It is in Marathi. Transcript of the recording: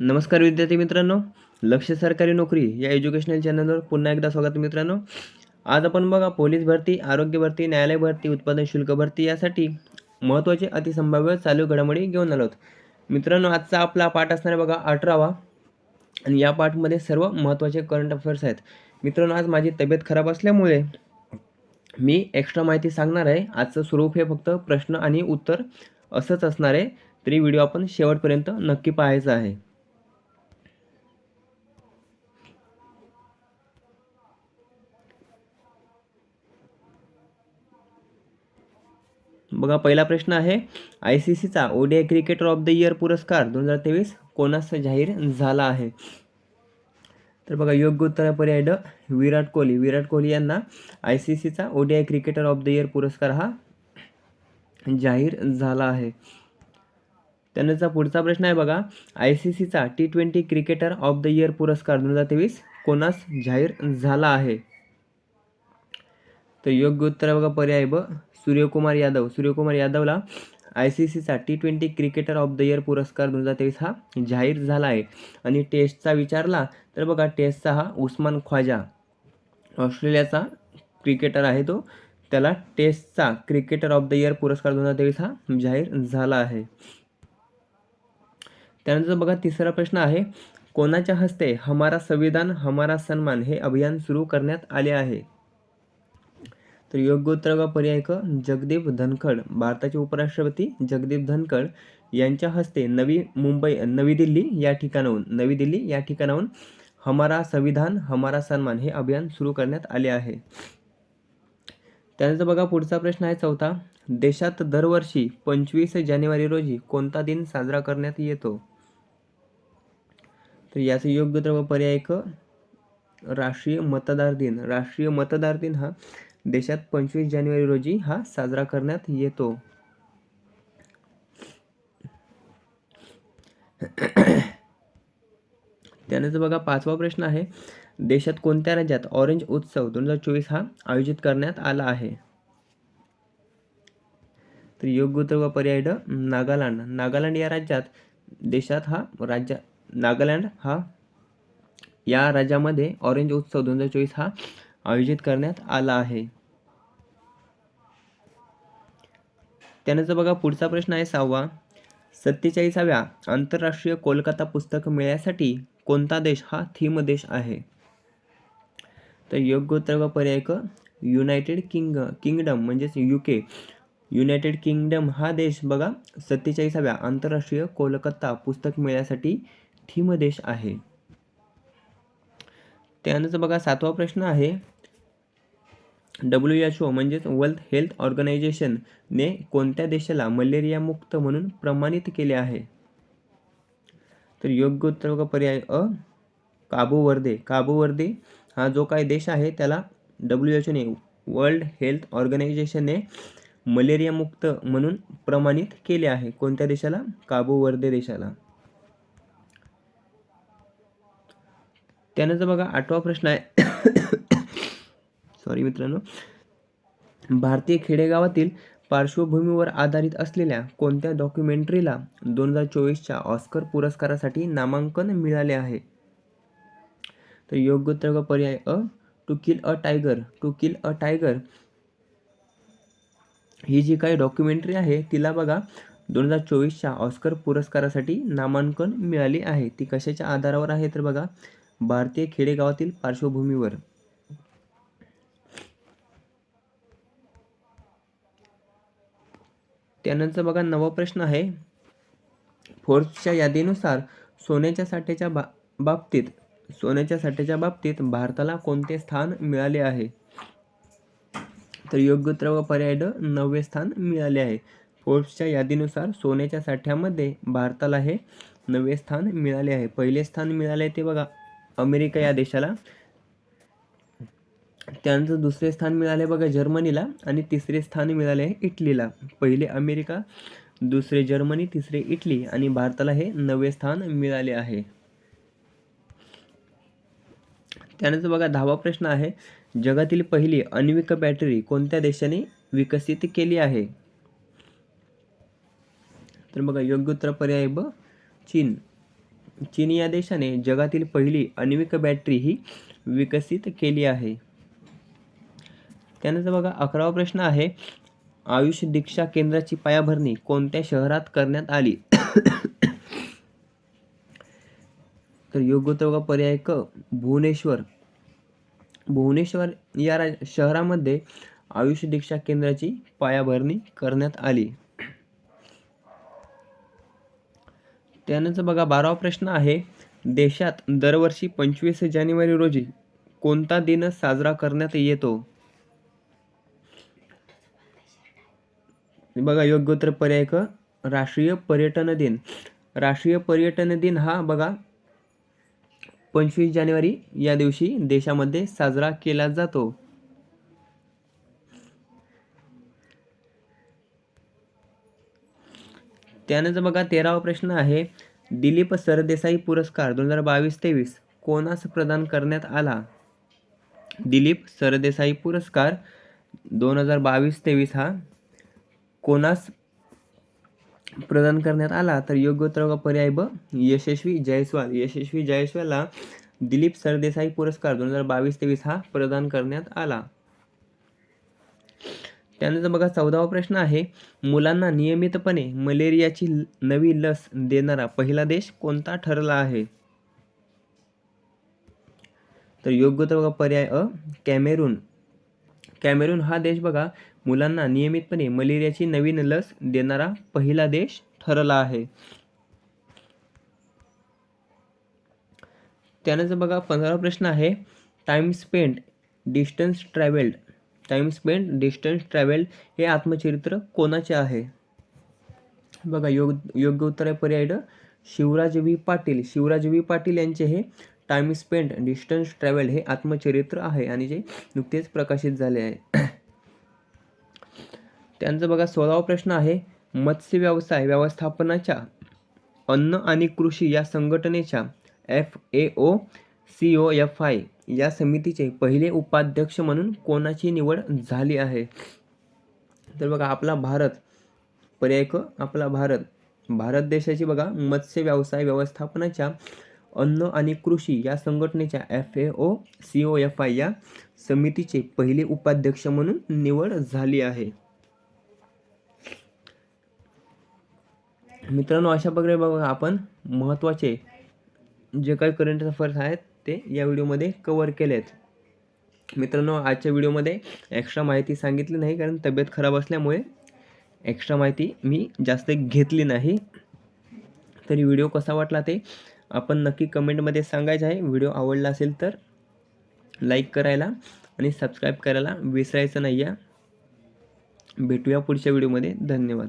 नमस्कार विद्यार्थी मित्रांनो लक्ष सरकारी नोकरी या एज्युकेशनल चॅनलवर पुन्हा एकदा स्वागत मित्रांनो. आज आपण बघा पोलीस भरती आरोग्य भरती न्यायालय भरती उत्पादन शुल्क भरती यासाठी महत्त्वाचे अतिसंभाव्य चालू घडामोडी घेऊन आलो मित्रांनो आजचा आपला पाठ असणार आहे बघा अठरावा. आणि या पाठमध्ये सर्व महत्त्वाचे करंट अफेअर्स आहेत. मित्रांनो आज माझी तब्येत खराब असल्यामुळे मी एक्स्ट्रा माहिती सांगणार आहे. आजचं स्वरूप हे फक्त प्रश्न आणि उत्तर असंच असणार आहे. तरी व्हिडिओ आपण शेवटपर्यंत नक्की पाहायचा आहे. बघा पहिला प्रश्न आहे आय सी सीचा ODI cricketer of the year पुरस्कार दोन हजार तेवीस कोणास जाहीर झाला आहे? तर बघा योग्य उत्तर पर्याय ड विराट कोहली. विराट कोहली यांना आय सी सीचा ODI cricketer of the year पुरस्कार हा जाहीर झाला आहे. त्यानंतर पुढचा प्रश्न आहे बघा आय सी सीचा T twenty cricketer of the year पुरस्कार दोन हजार तेवीस कोणास जाहीर झाला आहे? तर योग्य उत्तर बघा पर्याय ब सूर्यकुमार यादव. सूर्यकुमार यादवला आय सी सीचा T twenty cricketer of the year पुरस्कार दोन हजार तेवीस हा जाहीर झाला आहे. आणि टेस्टचा विचारला तर बघा टेस्टचा हा उस्मान ख्वाजा ऑस्ट्रेलियाचा क्रिकेटर आहे तो. त्याला टेस्टचा क्रिकेटर ऑफ द इयर पुरस्कार दोन हजार तेवीस हा जाहीर झाला आहे. त्यानंतर बघा तिसरा प्रश्न आहे कोणाच्या हस्ते हमारा संविधान हमारा सन्मान हे अभियान सुरू करण्यात आले आहे? तर योग्य उत्तर पर्याय क जगदीप धनखड भारताचे उपराष्ट्रपती जगदीप धनखड यांच्या हस्ते नवी मुंबई नवी दिल्ली या ठिकाणाहून नवी दिल्ली या ठिकाणाहून हमारा संविधान हमारा सन्मान हे अभियान सुरू करण्यात आले आहे. त्यानंतर बघा पुढचा प्रश्न आहे चौथा. देशात दरवर्षी पंचवीस जानेवारी रोजी कोणता दिन साजरा करण्यात येतो? तर याचं योग्य द्रव पर्याय क राष्ट्रीय मतदार दिन. राष्ट्रीय मतदार दिन हा देशात पंचवीस जानेवारी रोजी हा साजरा करण्यात येतो. त्यानंतर बघा पाचवा प्रश्न आहे देशात कोणत्या राज्यात ऑरेंज उत्सव दोन हजार चोवीस हा आयोजित करण्यात आला आहे? तर योग्य उत्तर व पर्याय ड नागालँड. नागालँड या राज्यात देशात हा राज्य नागालँड हा या राज्यामध्ये ऑरेंज उत्सव दोन हजार चोवीस हा आयोजित करण्यात आला आहे. त्यानंतर बघा पुढचा प्रश्न आहे सहावा. सत्तेचाळीसाव्या आंतरराष्ट्रीय कोलकाता पुस्तक मेळ्यासाठी कोणता देश हा थीम देश आहे? तर योग्य उत्तर व पर्याय क युनायटेड किंग किंगडम म्हणजेच यू के युनायटेड किंगडम हा देश बघा सत्तेचाळीसाव्या आंतरराष्ट्रीय कोलकाता पुस्तक मेळ्यासाठी थीम देश आहे. त्यानंतर बघा सातवा प्रश्न आहे डब्ल्यू एच ओ म्हणजेच वर्ल्ड हेल्थ ऑर्गनायझेशनने कोणत्या देशाला मलेरिया मुक्त म्हणून प्रमाणित केले आहे? तर योग्य उत्तर बघा पर्याय अ काबू वर्दे. काबू हा जो काही देश आहे त्याला डब्ल्यू एच ओने वर्ल्ड हेल्थ ऑर्गनायझेशनने मलेरिया मुक्त म्हणून प्रमाणित केले आहे. कोणत्या देशाला? काबूवर्दे देशाला. त्यानंतर बघा आठवा प्रश्न आहे. सॉरी मित्रांनो. भारतीय खेडेगावातील पार्श्वभूमीवर आधारित असलेल्या कोणत्या डॉक्युमेंटरीला दोन हजार चोवीसच्या ऑस्कर पुरस्कारासाठी नामांकन मिळाले आहे? तर योग्य उत्तर पर्याय अ to kill a tiger to kill a tiger. ही जी काही डॉक्युमेंटरी आहे तिला बघा दोन हजार चोवीसच्या ऑस्कर पुरस्कारासाठी नामांकन मिळाले आहे. ती कशाच्या आधारावर आहे तर बघा भारतीय खेडेगावातील पार्श्वभूमीवर. त्यानंतर बघा नवा प्रश्न आहे. फोर्सच्या यादीनुसार सोन्याच्या साठ्याच्या बा बाबतीत सोन्याच्या साठ्याच्या बाबतीत भारताला कोणते स्थान मिळाले आहे? तर योग्य उत्तर व पर्याय ड नववे स्थान मिळाले आहे. फोर्ब्सच्या यादीनुसार सोन्याच्या साठ्यामध्ये भारताला हे नववे स्थान मिळाले आहे. पहिले स्थान मिळाले ते बघा अमेरिका या देशाला. त्यानंतर दुसरे स्थान मिळाले बघा जर्मनीला आणि तिसरे स्थान मिळाले इटलीला. पहिले अमेरिका दुसरे जर्मनी तिसरे इटली आणि भारताला हे नवे स्थान मिळाले आहे. त्यानंतर बघा दहावा प्रश्न आहे जगातील पहिली अन्विक बॅटरी कोणत्या देशाने विकसित केली आहे? तर बघा योग्य उत्तर पर्याय ब चीन. चीन या देशाने जगातील पहिली अन्विक बॅटरी ही विकसित केली आहे. त्यानंतर बघा अकरावा प्रश्न आहे आयुष दीक्षा केंद्राची पायाभरणी कोणत्या शहरात करण्यात आली? तर योग्य उत्तर बघा पर्याय क भुवनेश्वर. भुवनेश्वर या राज शहरामध्ये आयुष दीक्षा केंद्राची पायाभरणी करण्यात आली. त्यानंतर बघा बारावा प्रश्न आहे देशात दरवर्षी पंचवीस जानेवारी रोजी कोणता दिन साजरा करण्यात येतो? बघा योग्य उत्तर पर्याय क राष्ट्रीय पर्यटन दिन. राष्ट्रीय पर्यटन दिन हा बघा पंचवीस जानेवारी या दिवशी देशामध्ये साजरा केला जातो. त्यानंतर बघा तेरावा प्रश्न आहे दिलीप सरदेसाई पुरस्कार दोन हजार बावीस तेवीस कोणास प्रदान करण्यात आला? दिलीप सरदेसाई पुरस्कार दोन हजार बावीस तेवीस हा कोणास प्रदान करण्यात आला तर योग्य उत्तर पर्याय ब. यशस्वी जयस्वाल. यशस्वी जयस्वालला दिलीप सरदेसाई पुरस्कार दोन हजार बावीस तेवीस हा प्रदान करण्यात आला. त्यानंतर बघा चौदावा प्रश्न आहे. मुलांना नियमितपणे मलेरियाची नवी लस देणारा पहिला देश कोणता ठरला आहे? तर योग्य उत्तर बघा पर्याय अ. कॅमेरून. कॅमेरून हा देश बघा मुलांना नियमितपणे मलेरियाची नवीन लस देणारा पहिला देश ठरला आहे. त्यानंतर बघा पंधरावा प्रश्न आहे time spend distance travelled time spend distance travelled हे आत्मचरित्र कोणाचे आहे? बघा योग योग्य उत्तर आहे पर्याय शिवराज व्ही पाटील. शिवराज व्ही पाटील यांचे हे टाइम स्पेंड डिस्टन्स ट्रॅव्हल हे आत्मचरित्र आहे आणि जे नुकतेच प्रकाशित झाले आहे. त्यांचं बघा सोळावा प्रश्न आहे मत्स्य व्यवसाय व्यवस्थापनाच्या अन्न आणि कृषी या संघटनेच्या F A O C O F I या समितीचे पहिले उपाध्यक्ष म्हणून कोणाची निवड झाली आहे? तर बघा आपला भारत पर्याय क आपला भारत. भारत देशाची बघा मत्स्य व्यवसाय व्यवस्थापनाच्या अन्न आणि कृषी या संघटनेच्या F A O C O F I या समितीचे पहिले उपाध्यक्ष म्हणून निवड झाली आहे. मित्रांनो अशा प्रकारे बघा आपण महत्त्वाचे जे काही करंट अफेअर्स आहेत ते या व्हिडिओमध्ये कवर केले आहेत मित्रांनो आजच्या व्हिडिओमध्ये एक्स्ट्रा माहिती सांगितली नाही कारण तब्येत खराब असल्यामुळे एक्स्ट्रा माहिती मी जास्त घेतली नाही. तरी व्हिडिओ कसा वाटला ते आपण नक्की कमेंटमध्ये सांगायचं आहे. व्हिडिओ आवडला असेल तर लाईक करायला आणि सबस्क्राईब करायला विसरायचं नाही आहे भेटूया पुढच्या व्हिडिओमध्ये. धन्यवाद.